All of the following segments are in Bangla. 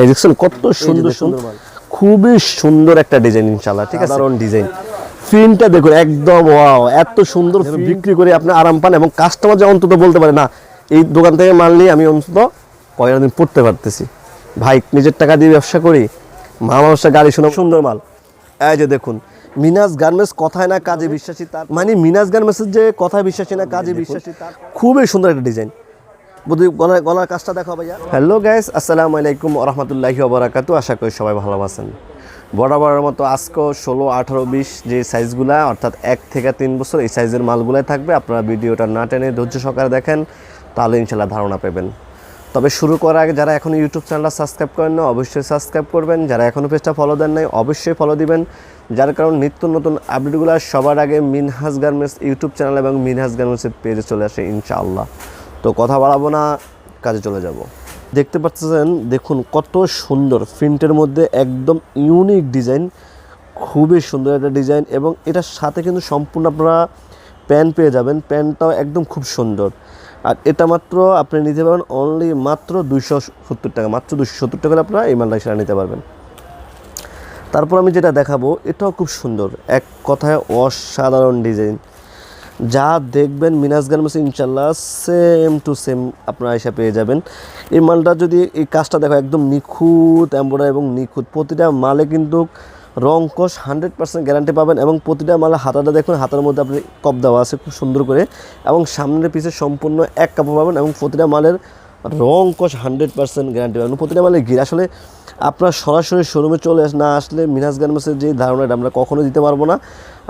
এই দেখছেন কত সুন্দর সুন্দর খুবই সুন্দর একটা ডিজাইন ইনশাল্লাহ ঠিক আছে? সাধারণ ডিজাইন প্রিন্টটা দেখুন একদম ওয়াও এত সুন্দর বিক্রি করে আপনি আরাম পান এবং কাস্টমার যে অন্তত বলতে পারে না এই দোকান থেকে মাল নিয়ে আমি অন্তত কয়েকটা দিন পড়তে পারতেছি। ভাই নিজের টাকা দিয়ে ব্যবসা করি মা মানুষটা গাড়ি শুনে সুন্দর মাল। এই যে দেখুন মিনাস গার্মেন্টস কথায় না কাজে বিশ্বাসী তার মানে মিনাস গার্মেন্টসের যে কথায় বিশ্বাসী না কাজে বিশ্বাসী তার খুবই সুন্দর একটা ডিজাইন গলার গলার কাজটা দেখো হ্যালো গাইস আসসালামু আলাইকুম রহমতুল্লাহি ওবরাকাতু। আশা করি সবাই ভালো আছেন। বরাবরের মতো আজকে ষোলো, আঠারো, বিশ যে সাইজগুলা অর্থাৎ এক থেকে তিন বছর এই সাইজের মালগুলাই থাকবে, আপনারা ভিডিওটা না টেনে ধৈর্য সহকারে দেখেন, তাহলে ইনশাল্লাহ ধারণা পাবেন। তবে শুরু করার আগে যারা এখন ইউটিউব চ্যানেলটা সাবস্ক্রাইব করেন না, অবশ্যই সাবস্ক্রাইব করবেন। যারা এখনও পেজটা ফলো দেন নাই, অবশ্যই ফলো দিবেন। যার কারণ নিত্য নতুন আপডেটগুলো সবার আগে মিনহাজ গার্মেন্টস ইউটিউব চ্যানেল এবং মিনহাজ গার্মেন্টসের পেজে চলে আসে ইনশাআল্লাহ। তো কথা বাড়াবো না, কাজে চলে যাব। দেখতে পাচ্ছেন, দেখুন কত সুন্দর প্রিন্টের মধ্যে একদম ইউনিক ডিজাইন, খুবই সুন্দর একটা ডিজাইন এবং এটার সাথে কিন্তু সম্পূর্ণ আপনারা প্যান্ট পেয়ে যাবেন, প্যান্টটাও একদম খুব সুন্দর। আর এটা মাত্র আপনি নিতে পারবেন অনলি মাত্র দুইশো সত্তর টাকা, মাত্র দুশো সত্তর টাকা আপনারা এই মালটা সেটা নিতে পারবেন। তারপর আমি যেটা দেখাবো, এটাও খুব সুন্দর, এক কথায় অসাধারণ ডিজাইন। যা দেখবেন মিনাস গার্মেন্টস ইনশাল্লাহ সেম টু সেম আপনারা এসে পেয়ে যাবেন। এই মালটা যদি এই কাজটা দেখো একদম নিখুঁত এম্বয়ডারি এবং নিখুঁত। প্রতিটা মালে কিন্তু রং কষ হান্ড্রেড পার্সেন্ট গ্যারান্টি পাবেন এবং প্রতিটা মালে হাতাটা দেখুন, হাতার মধ্যে আপনি কপ দেওয়া আছে খুব সুন্দর করে। এবং সামনের পিছে সম্পূর্ণ এক কাপড় পাবেন এবং প্রতিটা মালের রং কষ হান্ড্রেড পার্সেন্ট গ্যারান্টি পাবেন প্রতিটা মালের গির আসলে আপনার সরাসরি শোরুমে চলে না আসলে মিনাস গার্মেন্টসের যে ধারণাটা আমরা কখনো দিতে পারব না।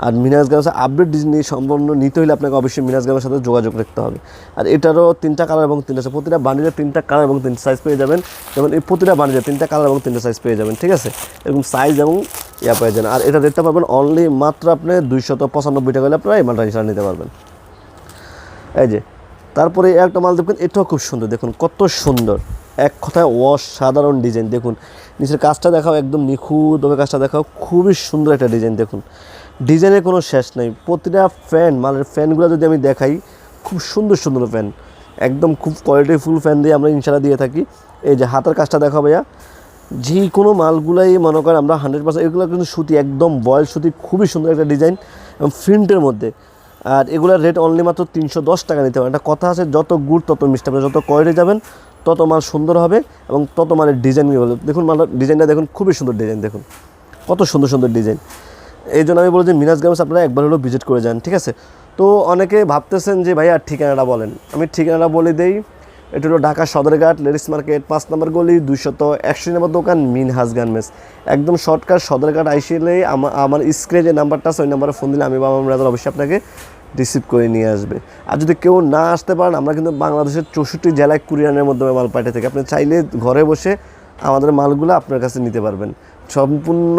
আর মিনাজ গার্মেন্টসের আপডেট নিয়ে সম্পন্ন নিতে হলে আপনাকে অবশ্যই মিনাস গার্মেন্টের সাথে যোগাযোগ রাখতে হবে। আর এটারও তিনটা কালার এবং তিনটা size। প্রতিটা বান্ডিলে তিনটা কালার এবং তিনটা সাইজ পেয়ে যাবেন। যেমন এই প্রতিটা বান্ডিলে তিনটা কালার এবং তিনটা সাইজ পেয়ে যাবেন, ঠিক আছে? এরকম সাইজ এবং ইয়া পেয়ে যাবেন। আর এটা রেটটা পাবেন অনলি মাত্র আপনি দুইশত পঁচানব্বই টাকা হলে আপনারা এই মালটা ইনশাল্লাহ নিতে পারবেন। এই যে, তারপরে একটা মাল দেখবেন এটাও খুব সুন্দর, দেখুন কত সুন্দর। এক কথায় অসাধারণ ডিজাইন। দেখুন, নিচের কাজটা দেখাও একদম নিখুঁতভাবে কাজটা দেখাও, খুবই সুন্দর একটা ডিজাইন, দেখুন। ডিজাইনের কোনো শেষ নেই। প্রতিটা ফ্যান মালের ফ্যানগুলো যদি আমি দেখাই, খুব সুন্দর সুন্দর ফ্যান একদম খুব কোয়ালিটিফুল ফ্যান দিয়ে আমরা ইনশাল্লাহ দিয়ে থাকি। এই যে হাতের কাজটা দেখাও ভাইয়া যে কোনো মালগুলাই মনে করেন আমরা হান্ড্রেড পার্সেন্ট এগুলো কিন্তু সুতি, একদম বয়েল সুতি, খুবই সুন্দর একটা ডিজাইন এবং প্রিন্টের মধ্যে। আর এগুলোর রেট অনলি মাত্র তিনশো দশ টাকা নিতে পারেন। একটা কথা আছে, যত গুড় তত মিষ্টি, আপনি যত কোয়ালিটি যাবেন তত মাল সুন্দর হবে এবং তত মালের ডিজাইন দেখুন মাল ডিজাইনটা দেখুন, খুবই সুন্দর ডিজাইন দেখুন। কত সুন্দর সুন্দর ডিজাইন এই জন্য আমি বলি যে মিনাজ গার্মেন্টস আপনারা একবার হলেও ভিজিট করে যান, ঠিক আছে? তো অনেকে ভাবতেছেন যে, ভাইয়া, ঠিকানাটা বলেন। আমি ঠিকানাটা বলে দেই, এটা হলো ঢাকা সদরঘাট, লেডিস মার্কেট, পাঁচ নম্বর গলি, দুইশত একশো নম্বর দোকান, মিনহাজ গার্মেন্টস। একদম শর্টকাট সদরঘাট আইসিলে আমার আমার স্ক্রিনে যে নাম্বারটা আছে, ওই নাম্বারে ফোন দিলে আমি বাবা রাজার অবশ্যই আপনাকে রিসিভ করে নিয়ে আসবে। আর যদি কেউ না আসতে পারেন, আমরা কিন্তু বাংলাদেশের চৌষট্টি জেলায় কুরিয়ানের মাধ্যমে মাল পাঠিয়ে থাকি। আপনি চাইলে ঘরে বসে আমাদের মালগুলো আপনার কাছে নিতে পারবেন। সম্পূর্ণ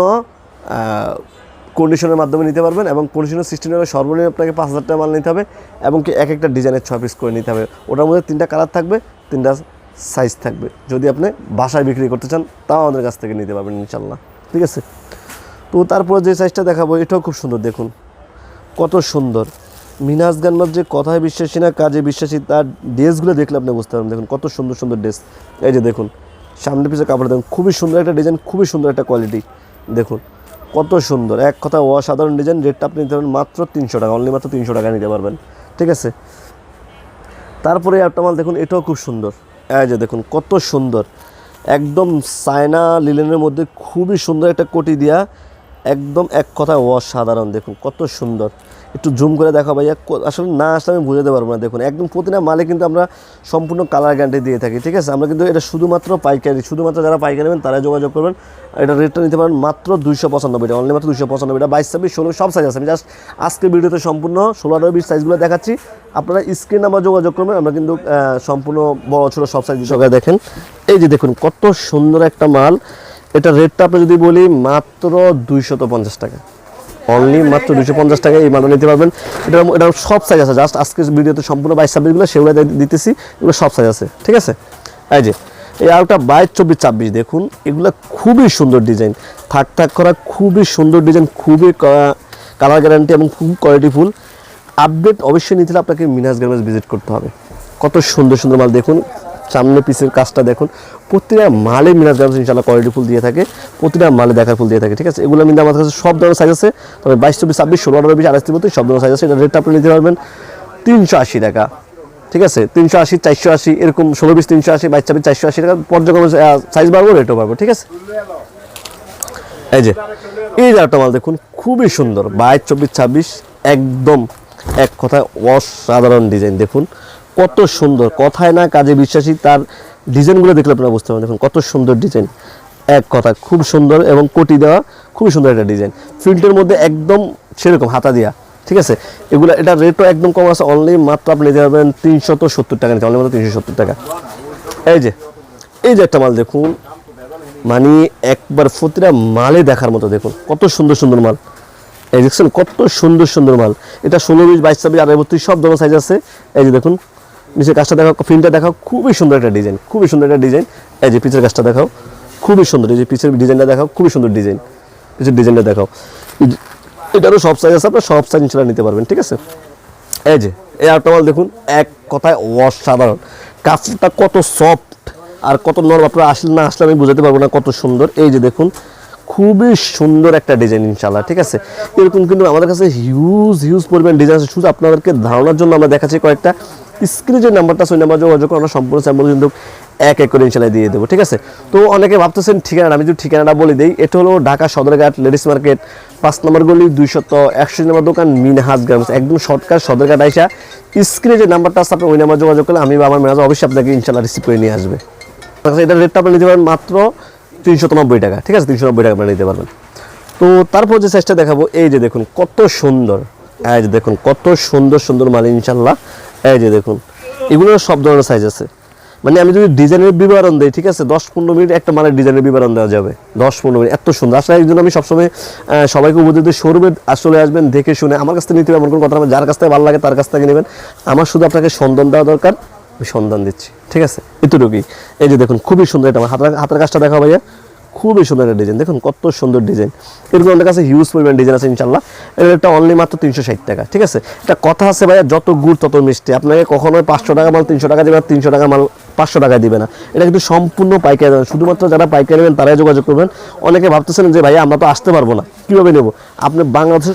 কন্ডিশনের মাধ্যমে নিতে পারবেন এবং কন্ডিশনের সিস্টেমে সর্বনিম্ন আপনাকে পাঁচ হাজার টাকা মাল নিতে হবে এবং কি এক একটা ডিজাইনের ছ পিস করে নিতে হবে। ওটার মধ্যে তিনটা কালার থাকবে, তিনটা সাইজ থাকবে। যদি আপনি বাসায় বিক্রি করতে চান, তাও আমাদের কাছ থেকে নিতে পারবেন ইনশাল্লাহ ঠিক আছে? তো তারপরে যে সাইজটা দেখাবো, এটাও খুব সুন্দর দেখুন। কত সুন্দর। মিনাজ গান্নার যে কথায় বিশ্বাসী না, কাজে বিশ্বাসী, তার ড্রেসগুলো দেখলে আপনি বুঝতে পারবেন। দেখুন কত সুন্দর সুন্দর ড্রেস। এই যে দেখুন সামনে পিছিয়ে কাপড় দেখুন, খুবই সুন্দর একটা ডিজাইন, খুবই সুন্দর একটা কোয়ালিটি। দেখুন, কত সুন্দর। এক কথা, অসাধারণ ডিজাইন, রেটটা আপনি নিতে পারবেন মাত্র তিনশো টাকা অনলি মাত্র তিনশো টাকা নিতে পারবেন। ঠিক আছে? তারপরে একটা মাল দেখুন, এটাও খুব সুন্দর। এই যে দেখুন, কত সুন্দর। একদম সায়না লিলেনের মধ্যে খুবই সুন্দর একটা কোটি দিয়া, একদম এক কথায় অসাধারণ। দেখুন, কত সুন্দর। একটু জুম করে দেখা ভাইয়া আসলে না আসলে আমি বুঝাতে পারব না, দেখুন। একদম প্রতিটা মালে কিন্তু আমরা সম্পূর্ণ কালার গ্যারান্টি দিয়ে থাকি, ঠিক আছে? আমরা কিন্তু এটা শুধুমাত্র পাইকারি, শুধুমাত্র যারা পাইকারি নেবেন তারা যোগাযোগ করবেন। এটা রেটটা নিতে পারেন মাত্র দুইশো পঁচানব্বই টাকা অনলি মাত্র দুইশো পঁচানব্বই টাকা বাইশ, ছাব্বিশ, ষোলো, সব সাইজ আছে। আমি জাস্ট আজকের ভিডিওতে সম্পূর্ণ ষোলো, আঠারো, বিশ সাইজগুলো দেখাচ্ছি। আপনারা স্ক্রিন নাম্বার যোগাযোগ করবেন, আমরা কিন্তু সম্পূর্ণ বড়, ছোটো সব সাইজ সবাই দেখেন। এই যে দেখুন, কত সুন্দর একটা মাল। এটা রেটটা আপনি যদি বলি মাত্র দুইশত পঞ্চাশ টাকা। অনলি মাত্র দুশো পঞ্চাশ টাকা এই মালটা নিতে পারবেন। এটা এটা সব সাইজ আছে। জাস্ট আজকে ভিডিওতে সম্পূর্ণ বাইশ ছাব্বিশগুলো সেগুলো দিতেছি। এগুলো সব সাইজ আছে। ঠিক আছে? এই যে, এই আরেকটা বাইশ, চব্বিশ, ছাব্বিশ, দেখুন। এগুলো খুবই সুন্দর ডিজাইন থাক থাক করা খুবই সুন্দর ডিজাইন খুবই কালার গ্যারান্টি এবং খুব কোয়ালিটিফুল আপডেট অবশ্যই নিতে হলে আপনাকে মিনাস গার্মেন্টস ভিজিট করতে হবে। কত সুন্দর সুন্দর মাল দেখুন। সামনে পিসের কাজটা দেখুন। প্রতিটা মালে মিনাজ গার্মেন্টস ইনশাল্লাহ কোয়ালিটি ফুল দিয়ে থাকে, প্রতিটা মালে দেখার ফুল দিয়ে থাকে, ঠিক আছে? এগুলো কিন্তু আমাদের কাছে সব ধরনের সাইজ আছে। তবে বাইশ, চব্বিশ, ছাব্বিশ, ষোলো, আঠারো, বিশ, আড়াইশ, তিরিশ, সব ধরনের সাইজ আছে। এটা রেটটা আপনি নিতে পারবেন তিনশো আশি টাকা, ঠিক আছে? তিনশো আশি, চারশো আশি, এরকম ষোলো বিশ তিনশো আশি, বাইশ, ছাব্বিশ, চারশো আশি টাকা। পর্যায়ক্রমে সাইজ বাড়বো রেটও বাড়বো, ঠিক আছে? এই যে, এই একটা মাল দেখুন, খুবই সুন্দর। বাইশ, চব্বিশ, ছাব্বিশ, একদম এক কথায় অসাধারণ ডিজাইন দেখুন। কত সুন্দর, কথায় না কাজে বিশ্বাসী, তার ডিজাইনগুলো দেখলে আপনারা বুঝতে পারবেন। দেখুন, কত সুন্দর ডিজাইন। এক কথা, খুব সুন্দর এবং কোটি দেওয়া খুবই সুন্দর একটা ডিজাইন। প্রিন্টের মধ্যে একদম সেরকম, হাতা দিয়া, ঠিক আছে? এগুলো এটা রেটও একদম কম আছে অনলি মাত্র আপনি নিতে পারবেন তিনশত সত্তর টাকা নিতে অনলি মাত্র তিনশো সত্তর টাকা। এই যে এই যে একটা মাল দেখুন মানে একবার প্রতিটা মালে দেখার মতো দেখুন, কত সুন্দর সুন্দর মাল। এই দেখছেন, কত সুন্দর সুন্দর মাল। এটা ষোলো বিশ, বাইশ, ছাব্বিশ আড়াই বত্রিশ, সব ধরনের সাইজ আছে। এই যে দেখুন নিচের কাজটা দেখাও ফিল্মটা দেখাও, খুবই সুন্দর একটা ডিজাইন খুবই সুন্দর একটা ডিজাইন এই যে পিছের কাজটা দেখাও, খুবই সুন্দর। এই যে পিছের ডিজাইনটা দেখাও, খুবই সুন্দর ডিজাইন পিছের ডিজাইনটা দেখাও। এটারও সব সাইজ আছে, আপনার সব সাইজ ইনশাল্লাহ নিতে পারবেন, ঠিক আছে? এই যে, এই আরেকটা মাল দেখুন, এক কথায় অসাধারণ। কাপড়টা কত সফট আর কত নরম আপনারা আসলে না আসলে আমি বুঝাতে পারব না কত সুন্দর। এই যে দেখুন খুবই সুন্দর একটা ডিজাইন ইনশাল্লাহ ঠিক আছে? এরকম কিন্তু আমাদের কাছে হিউজ হিউজ পরিমাণ ডিজাইন আছে। শুধু আপনাদেরকে ধারণার জন্য আমরা দেখাচ্ছি কয়েকটা স্ক্রিনে যে নাম্বারটা আছে, ওই নাম্বার যোগাযোগ করে আমরা সম্পূর্ণ স্যাম্পল কিন্তু এক এক করে ইনশাল্লাহ দিয়ে দেবো, ঠিক আছে? তো অনেকে ভাবতেছেন ঠিকানা আমি যদি ঠিকানাটা বলে দিই, এটা হলো ঢাকা সদরঘাট লেডিস মার্কেট, পাঁচ নম্বর গলি, দুইশত একশো নম্বর দোকান, মিনহাজ গ্রামস একদম শর্টকাট সদরঘাট আইসা স্ক্রিনে যে নাম্বারটা আছে আপনি ওই নাম্বার যোগাযোগ করলে আমি বা আমার মেরাজ অবশ্যই আপনাকে ইনশাল্লাহ রিসিভ করে নিয়ে আসবে। এটা রেটটা আপনি নিতে পারেন মাত্র তিনশো নব্বই টাকা, ঠিক আছে? তিনশো নব্বই টাকা আপনি নিতে পারবেন। তো তারপর যে সাইজটা দেখাবো, এই যে দেখুন কত সুন্দর, এই যে দেখুন কত সুন্দর সুন্দর মাল ইনশাল্লাহ এই যে দেখুন এগুলোর সব ধরনের সাইজ আছে। মানে আমি যদি ডিজাইনের বিবরণ দিই, ঠিক আছে? দশ পনেরো মিনিট একটা মালের ডিজাইনের বিবরণ দেওয়া যাবে। দশ পনেরো মিনিট, এত সুন্দর। আসলে একজন আমি সবসময় সবাইকে দিই শোরুমে আসলে আসবেন, দেখে শুনে আমার কাছ থেকে নিতে হবে, এমন কোনো কথা যার কাছ থেকে ভালো লাগে তার কাছ থেকে নেবেন। আমার শুধু আপনাকে সন্ধান দেওয়া দরকার। আমি সন্ধান দিচ্ছি, ঠিক আছে? এতটুকুই। এই যে দেখুন, খুবই সুন্দর এটা আমার হাতের হাতের কাজটা দেখা ভাইয়া। খুবই সুন্দর একটা ডিজাইন দেখুন, কত সুন্দর ডিজাইন এরকম আমাদের কাছে হিউজ পরিমাণ ডিজাইন আছে ইনশাল্লাহ এটা একটা অনলি মাত্র তিনশো ষাট টাকা, ঠিক আছে? এটা কথা আছে ভাইয়া, যত গুড় তত মিষ্টি। আপনাকে কখনোই পাঁচশো টাকা মাল, তিনশো টাকা দেবে তিনশো টাকা মাল পাঁচশো টাকা দিবে না। এটা কিন্তু সম্পূর্ণ পাইকারি দেবেন শুধুমাত্র যারা পাইকারি নেবেন, তারাই যোগাযোগ করবেন। অনেকে ভাবতেছেন যে, ভাইয়া, আমরা তো আসতে পারব না। কীভাবে নেব? আপনি বাংলাদেশ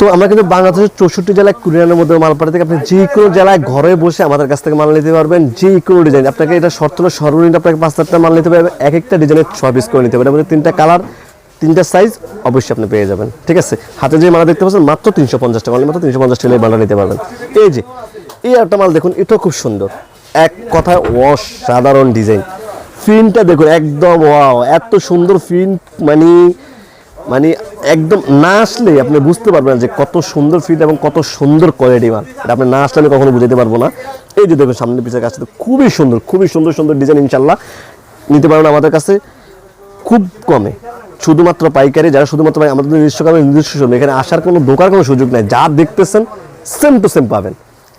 তো আমরা কিন্তু বাংলাদেশের চৌষট্টি জেলায় কুড়িয়ানের মধ্যে মাল পাঠাতে আপনি যে কোনো জেলায় ঘরে বসে আমাদের কাছ থেকে মাল নিতে পারবেন। যে কোনো ডিজাইন আপনাকে এটা শর্ত সর্বনিম্ন আপনাকে পাঁচ চারটা মাল নিতে পারবে এক একটা ডিজাইনের ছয় পিস করে নিতে এর মধ্যে তিনটা কালার তিনটা সাইজ অবশ্যই আপনি পেয়ে যাবেন। ঠিক আছে? হাতে যে মালা দেখতে পাচ্ছেন, মাত্র তিনশো পঞ্চাশ টাকা। মাত্র তিনশো পঞ্চাশ টাকা মালটা নিতে পারবেন। এই যে, এই একটা মাল দেখুন, এটাও খুব সুন্দর। এক কথায় অসাধারণ ডিজাইন। ফিনটা দেখুন, একদম ওয়াও এত সুন্দর ফিন মানে মানে একদম না আসলে আপনি বুঝতে পারবেন যে কত সুন্দর ফিট এবং কত সুন্দর কোয়ালিটি মাল। এটা আপনি না আসলে আমি কখনো বুঝাতে পারব না। এই যে দেখুন সামনে পিছের কাছে খুবই সুন্দর খুবই সুন্দর সুন্দর ডিজাইন ইনশাল্লাহ নিতে পারবেন আমাদের কাছে, খুব কমে। শুধুমাত্র পাইকারি, যারা শুধুমাত্র আমাদের নিজস্ব কারণে নিজস্ব এখানে আসার কোনো দোকার কোনো সুযোগ নেই। যা দেখতেছেন সেম টু সেম পাবেন।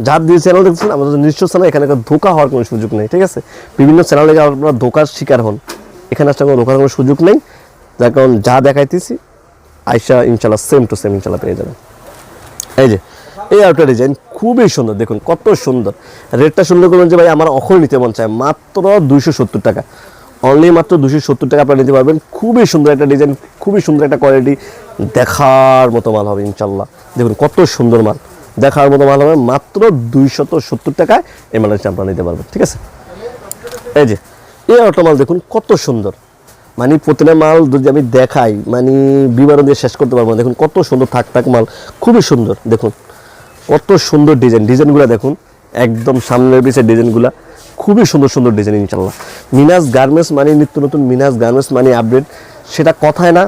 যার দিয়ে চ্যানেল দেখতেছেন, আমাদের নিজস্ব চ্যানেল এখানে ধোকা হওয়ার কোনো সুযোগ নেই, ঠিক আছে? বিভিন্ন চ্যানেলে আপনারা ধোকার শিকার হন। এখানে আসলে কোনো ধোকার কোনো সুযোগ নেই। যার কারণ যা দেখাইতেছি, আইসা ইনশাল্লাহ সেম টু সেম ইনশাল্লাহ পেয়ে যাবেন। এই যে, এই আউটটা ডিজাইন খুবই সুন্দর। দেখুন, কত সুন্দর। রেটটা সুন্দর করবেন যে ভাই, আমার অখর নিতে মন চায়। মাত্র দুইশো সত্তর টাকা। অনলি মাত্র দুশো সত্তর টাকা আপনারা নিতে পারবেন। খুবই সুন্দর একটা ডিজাইন খুবই সুন্দর একটা কোয়ালিটি দেখার মতো মাল হবে ইনশাল্লাহ দেখুন, কত সুন্দর মাল। দেখার মতো মাল হবে মাত্র দুইশত সত্তর টাকায় এই মালটা আপনারা নিতে পারবেন ঠিক আছে? এই যে, এই অটো মাল দেখুন, কত সুন্দর। মানে প্রতিটা মাল যদি আমি দেখাই মানে বিবরণ দিয়ে শেষ করতে পারব। দেখুন, কত সুন্দর থাক থাক মাল, খুবই সুন্দর, দেখুন। কত সুন্দর ডিজাইন, ডিজাইনগুলো দেখুন, একদম সামনের পিছের ডিজাইনগুলো, খুবই সুন্দর সুন্দর ডিজাইন ইনশাল্লাহ মিনাস গার্মেন্টস মানে নিত্য নতুন মিনাস গার্মেন্টস মানে আপডেট, সেটা কথায় না,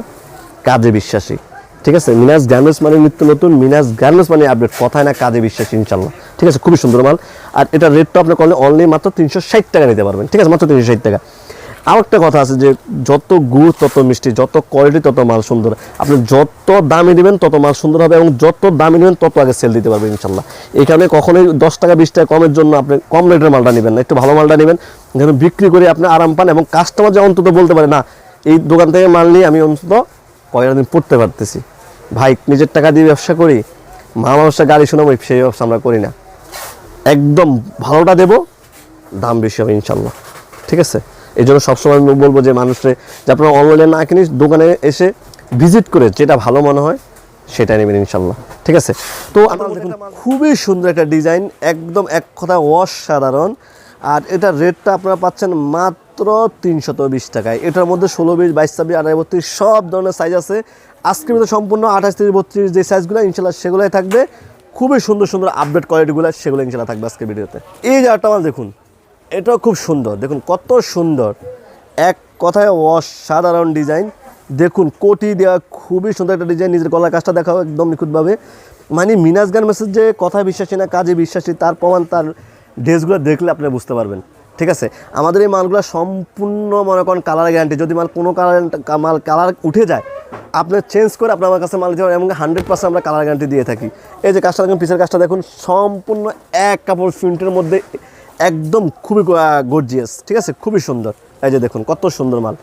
কাজে বিশ্বাসী। ঠিক আছে? মিনাস গার্মেন্টস মানে নিত্য নতুন, মিনাস গার্মেন্টস মানে আপডেট। কথায় না কাজে বিশ্বাস ইনশাল্লাহ ঠিক আছে? খুবই সুন্দর মাল। আর এটা রেটটা আপনি করলে অনলি মাত্র তিনশো ষাট টাকা নিতে পারবেন। ঠিক আছে? মাত্র তিনশো ষাট টাকা। আর একটা কথা আছে যে, যত গুড়, তত মিষ্টি, যত কোয়ালিটি তত মাল সুন্দর। আপনি যত দামি নেবেন তত মাল সুন্দর হবে এবং যত দামি নেবেন তত আগে সেল দিতে পারবেন ইনশাল্লাহ এখানে কখনোই দশ টাকা, বিশ টাকা কমের জন্য আপনি কম রেটের মালটা নেবেন না। একটু ভালো মালটা নেবেন। যেন বিক্রি করে আপনি আরাম পান এবং কাস্টমার যে অন্তত বলতে পারে, না, এই দোকান থেকে মাল নিয়ে আমি অন্তত কয়েকটা দিন পড়তে পারতেছি। ভাই, নিজের টাকা দিয়ে ব্যবসা করি, মা মানুষটা গাড়ি শোনাবো, সেই ব্যবসা আমরা করি না। একদম ভালোটা দেবো, দাম বেশি হবে ইনশাল্লাহ। ঠিক আছে? এই জন্য সবসময় আমি বলব যে মানুষে যে আপনারা অনলাইনে না কিনে দোকানে এসে ভিজিট করে যেটা ভালো মনে হয়, সেটা নেবেন ইনশাল্লাহ। ঠিক আছে? তো আপনারা দেখুন, খুবই সুন্দর একটা ডিজাইন একদম এক কথা অসাধারণ। আর এটার রেটটা আপনারা পাচ্ছেন মাত্র তিনশত বিশ টাকায়। এটার মধ্যে ষোলো, বিশ, বাইশ, ছাব্বিশ আঠাশ বত্রিশ, সব ধরনের সাইজ আছে। আজকের মধ্যে সম্পূর্ণ আঠাশ থেকে বত্রিশ যে সাইজগুলো ইনশাল্লাহ সেগুলোই থাকবে। খুবই সুন্দর সুন্দর আপডেট কোয়ালিটিগুলো সেগুলো ইনশাল্লাহ থাকবে আজকের ভিডিওতে। এই আটটা মাল দেখুন, এটাও খুব সুন্দর। দেখুন কত সুন্দর। এক কথায় অসাধারণ ডিজাইন দেখুন কোটি দেওয়া খুবই সুন্দর একটা ডিজাইন নিজের গলার কাজটা দেখাও একদম নিখুঁতভাবে। মানে মিনাজ গান মেসেজ যে কথায় বিশ্বাসী না, কাজে বিশ্বাসী, তার প্রমাণ, তার ড্রেসগুলো দেখলে আপনি বুঝতে পারবেন। ঠিক আছে? আমাদের এই মালগুলো সম্পূর্ণ মনে করেন কালার গ্যারান্টি যদি মাল কোনো কালার মাল কালার উঠে যায় আপনি চেঞ্জ করে আপনার আমার কাছে মাল দিতে পারেন এবং হান্ড্রেড পার্সেন্ট আমরা কালার গ্যারান্টি দিয়ে থাকি। এই যে কাজটা দেখুন, পিসের কাজটা দেখুন, সম্পূর্ণ এক কাপড় প্রিন্টের মধ্যে একদম খুবই গর্জিয়াস ঠিক আছে? খুবই সুন্দর। এই যে দেখুন, কত সুন্দর মাল।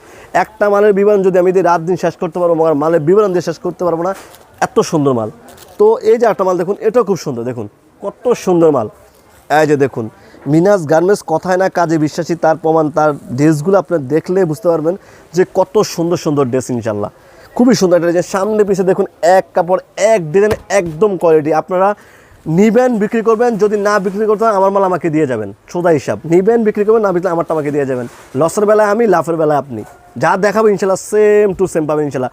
একটা মালের বিবরণ যদি আমি রাত দিন শেষ করতে পারব আমার মালের বিবরণ দিয়ে শেষ করতে পারব না, এত সুন্দর মাল। তো এই যে একটা মাল দেখুন, এটাও খুব সুন্দর, দেখুন, কত সুন্দর মাল। এই যে দেখুন, মিনাস গার্মেন্টস কথায় না কাজে বিশ্বাসী, তার প্রমাণ, তার ড্রেসগুলো আপনি দেখলে বুঝতে পারবেন যে কত সুন্দর সুন্দর ড্রেস ইনশাল্লাহ। খুবই সুন্দর একটা ডিজাইন সামনে পিছিয়ে দেখুন, এক কাপড়, এক ডিজাইন একদম কোয়ালিটি আপনারা নিবেন, বিক্রি করবেন, যদি না বিক্রি করতে আমার মাল আমাকে দিয়ে যাবেন। সোদা হিসাব। নিবেন, বিক্রি করবেন, না বিক্রি আমারটা আমাকে দিয়ে যাবেন। লসের বেলায় আমি লাফের বেলায় আপনি। যা দেখাবো, ইনশাল্লাহ সেম টু সেম পাবেন, ইনশাল্লাহ।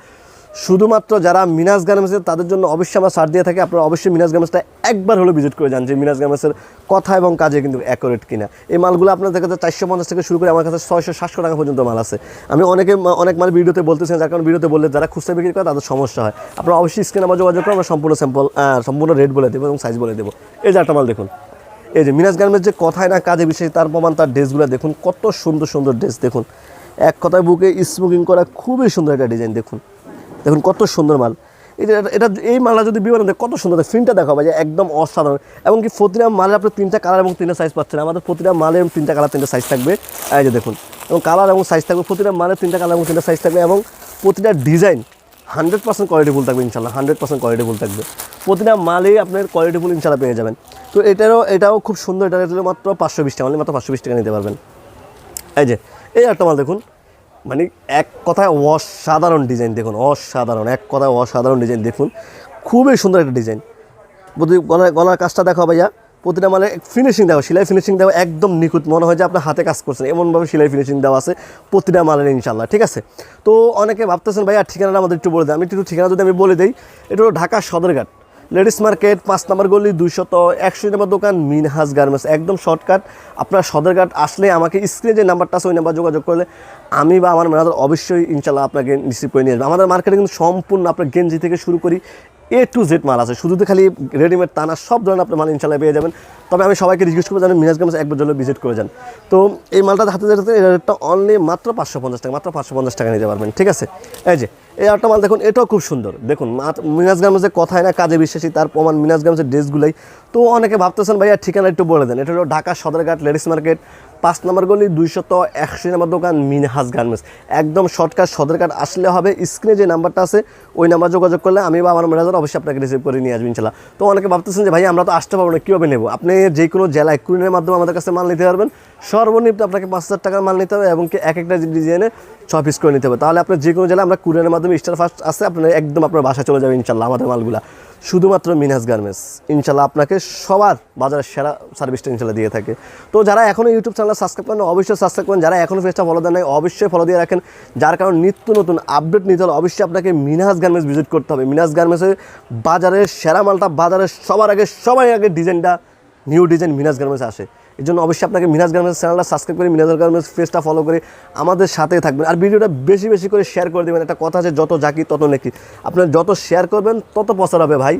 শুধুমাত্র যারা মিনাস গার্মেন্টস তাদের জন্য অবশ্যই আমরা ছাড় দিয়ে থাকে। আপনারা অবশ্যই মিনাস গার্মেন্টসটা একবার হলো ভিজিট করে যান যে মিনাস গার্মেন্টসের কথা এবং কাজে কিন্তু অ্যাকোরেট কিনা। এই মালগুলো আপনাদের কাছে চারশো পঞ্চাশ থেকে শুরু করে আমার কাছে ছয়শো সাতশো টাকা পর্যন্ত মাল আছে। আমি অনেকে অনেক মাল ভিডিওতে বলতেছেন, যার কারণে ভিডিওতে বললে যারা খুচরা বিক্রি করে তাদের সমস্যা হয়। আপনারা অবশ্যই স্ক্রিনে আমার যোগাযোগ করে আমরা সম্পূর্ণ স্যাম্পল সম্পূর্ণ রেট বলে দেবো এবং সাইজ বলে দেবো। এই যে একটা মাল দেখুন। এই যে মিনাস গার্মেন্টস যে কথায় না কাজে বিশেষ তার প্রমাণ, তার ড্রেসগুলো দেখুন। কত সুন্দর সুন্দর ড্রেস দেখুন। এক কথায় বুকে স্মোকিং করা খুবই সুন্দর একটা ডিজাইন দেখুন। দেখুন, কত সুন্দর মাল। এটা- এটা, এই মালটা যদি বিবরণ কত সুন্দর। ফিনটা দেখো ভাই যে একদম অসাধারণ। এবং কি প্রতিটা মালের আপনি তিনটা কালার এবং তিনটা সাইজ পাচ্ছেন। আমাদের প্রতিটা মালের তিনটা কালার, তিনটা সাইজ থাকবে। এই যে দেখুন, এবং কালার এবং সাইজ থাকবে, প্রতিটা মালের তিনটা কালার এবং তিনটা সাইজ থাকবে, এবং প্রতিটা ডিজাইন হান্ড্রেড পার্সেন্ট কোয়ালিটিফুল থাকবে ইনশাল্লাহ হান্ড্রেড পার্সেন্ট কোয়ালিটিফুল থাকবে। প্রতিটা মালেই আপনার কোয়ালিটিফুল ইনশাল্লাহ পেয়ে যাবেন। তো এটারও, এটাও খুব সুন্দর, এটা মাত্র পাঁচশো বিশ টাকা মানে মাত্র পাঁচশো বিশ টাকা নিতে পারবেন। এই যে, এই একটা মাল দেখুন মানে এক কথায় অসাধারণ ডিজাইন দেখুন, অসাধারণ, এক কথায় অসাধারণ ডিজাইন দেখুন। খুবই সুন্দর একটা ডিজাইন। প্রতি গলার গলার কাজটা দেখো ভাইয়া, প্রতিটা মানে ফিনিশিং দেওয়া সেলাই ফিনিশিং দেওয়া একদম নিখুঁত। মনে হয় যে আপনার হাতে কাজ করছেন, এমনভাবে সেলাই ফিনিশিং দেওয়া আছে প্রতিটা মালের ইনশাল্লাহ ঠিক আছে? তো অনেকে ভাবতেছেন ভাইয়া, ঠিকানাটা আমাদের একটু বলে দেয় আমি একটু ঠিকানা যদি আমি বলে দিই, এটা হলো ঢাকা সদরঘাট। লেডিস মার্কেট, পাঁচ নম্বর গলি, দুইশত একশো নম্বর দোকান, মিনহাজ গার্মেন্টস, একদম শর্টকাট। আপনার সদরঘাট আসলে আমাকে স্ক্রিনে যে নাম্বারটা আছে, ওই নাম্বার যোগাযোগ করলে আমি বা আমার ম্যানেজার অবশ্যই ইনশাল্লাহ আপনাকে রিসিভ করে নিয়ে আসব। আমাদের মার্কেটে কিন্তু সম্পূর্ণ আপনার গেঞ্জি থেকে শুরু করি এ টু জেড মাল আছে। শুধু তো খালি রেডিমেড টানা সব ধরনের আপনার মাল ইনশাল্লাহ পেয়ে যাবেন। তবে আমি সবাইকে রিকোয়েস্ট করব যেন গার্মেন্টস একবার জন্য ভিজিট করে যান। তো এই মালটা হাতে যেতে রেটটা অনলি মাত্র পাঁচশো পঞ্চাশ টাকা, মাত্র পাঁচশো পঞ্চাশ টাকা নিতে পারবেন, ঠিক আছে? এই যে, এই একটা মাল দেখুন, এটাও খুব সুন্দর। দেখুন মিনাজ গার্মেন্টসের কথায় না, কাজে বিশ্বাসী, তার প্রমাণ মিনাজ গার্মেন্টসের ড্রেসগুলোই তো অনেকে ভাবতেছেন, ভাইয়া ঠিকানা একটু বলে দেন। এটা হলো ঢাকা সদরঘাট লেডিস মার্কেট। পাঁচ নম্বর গলি, দুইশত একশো নম্বর দোকান, মিনহাজ গার্মেন্টস। একদম শর্টকাট সদরঘাট আসলে হবে, স্ক্রিনে যে নাম্বারটা আছে, ওই নাম্বার যোগাযোগ করলে আমি বা আমার ম্যানেজার অবশ্যই আপনাকে রিসিভ করে নিয়ে আসবেন ইনশাল্লাহ। তো অনেকে ভাবতেছেন যে, ভাই, আমরা তো আসতে পারব না, কীভাবে নেব? আপনি যে কোনো জেলায় কুরিনের মাধ্যমে আমাদের কাছে মাল নিতে পারবেন। সর্বনিম্ন আপনাকে পাঁচ হাজার টাকার মাল নিতে হবে এবং কি এক একটা ডিজাইনে ছ পিস করে নিতে হবে। তাহলে আপনার যে কোনো জেলায় আমরা কুরিয়ারের মাধ্যমে স্টার ফার্স্ট আসে আপনার একদম আপনার বাসায় চলে যাবে ইনশাল্লাহ আমাদের মালগুলা। শুধুমাত্র মিনহাজ গার্মেন্টস। ইনশাল্লাহ আপনাকে সবার বাজারের সেরা সার্ভিসটা ইনশাল্লাহ দিয়ে থাকে। তো যারা এখনও ইউটিউব চ্যানেল সাবস্ক্রাইব করেন অবশ্যই সাবস্ক্রাইব করেন। যারা এখনও পেজটা ফলো দেন নাই, অবশ্যই ফলো দিয়ে রাখেন। যার কারণ নিত্য নতুন আপডেট নিতে হলে অবশ্যই আপনাকে মিনহাজ গার্মেন্টস ভিজিট করতে হবে। মিনহাজ গার্মেন্টসের বাজারের সেরা মালটা বাজারের সবার আগে সবাই আগে ডিজাইনটা নিউ ডিজাইন মিনাস গার্মেন্টস আসে। এই জন্য অবশ্যই আপনাকে মিনাজ গার্মেন্টস চ্যানেলটা সাবস্ক্রাইব করে মিনাজ গার্মেন্টস পেজটা ফলো করে আমাদের সাথে থাকবেন। আর ভিডিওটা বেশি বেশি করে শেয়ার করে দেবেন। একটা কথা আছে, যত জাকি তত নাকি। আপনার যত শেয়ার করবেন, তত প্রচার হবে ভাই।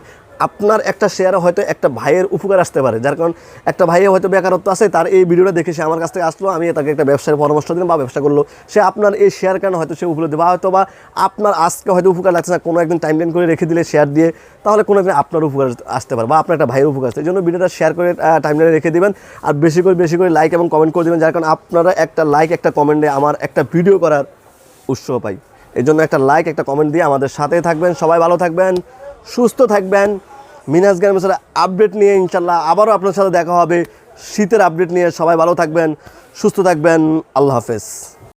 আপনার একটা শেয়ারে হয়তো একটা ভাইয়ের উপকার আসতে পারে। যার কারণ একটা ভাইয়ের হয়তো বেকারত্ব আছে, তার এই ভিডিওটা দেখে সে আমার কাছ থেকে আসলো, আমি তাকে একটা ব্যবসার পরামর্শ দিলাম বা ব্যবসা করল। সে আপনার এই শেয়ার কারণে হয়তো সে উপলব্ধি, বা হয়তো বা আপনার আজকে হয়তো উপকার লাগছে না, কোনো একদিন টাইম লাইন করে রেখে দিলে শেয়ার দিয়ে, তাহলে কোনো একদিন আপনার উপকার আসতে পারে বা আপনার একটা ভাইয়ের উপকার আসতে এই জন্য ভিডিওটা শেয়ার করে টাইম লাইনে রেখে দেবেন। আর বেশি করে বেশি করে লাইক এবং কমেন্ট করে দেবেন, যার কারণে আপনারা একটা লাইক একটা কমেন্টে আমার একটা ভিডিও করার উৎসাহ পাই। এই জন্য একটা লাইক একটা কমেন্ট দিয়ে আমাদের সাথেই থাকবেন। সবাই ভালো থাকবেন, সুস্থ থাকবেন। মিনাজ গার্মেন্টসের আপডেট নিয়ে ইনশাল্লাহ আবারও আপনার সাথে দেখা হবে। শীতের আপডেট নিয়ে সবাই ভালো থাকবেন, সুস্থ থাকবেন, আল্লাহ হাফেজ।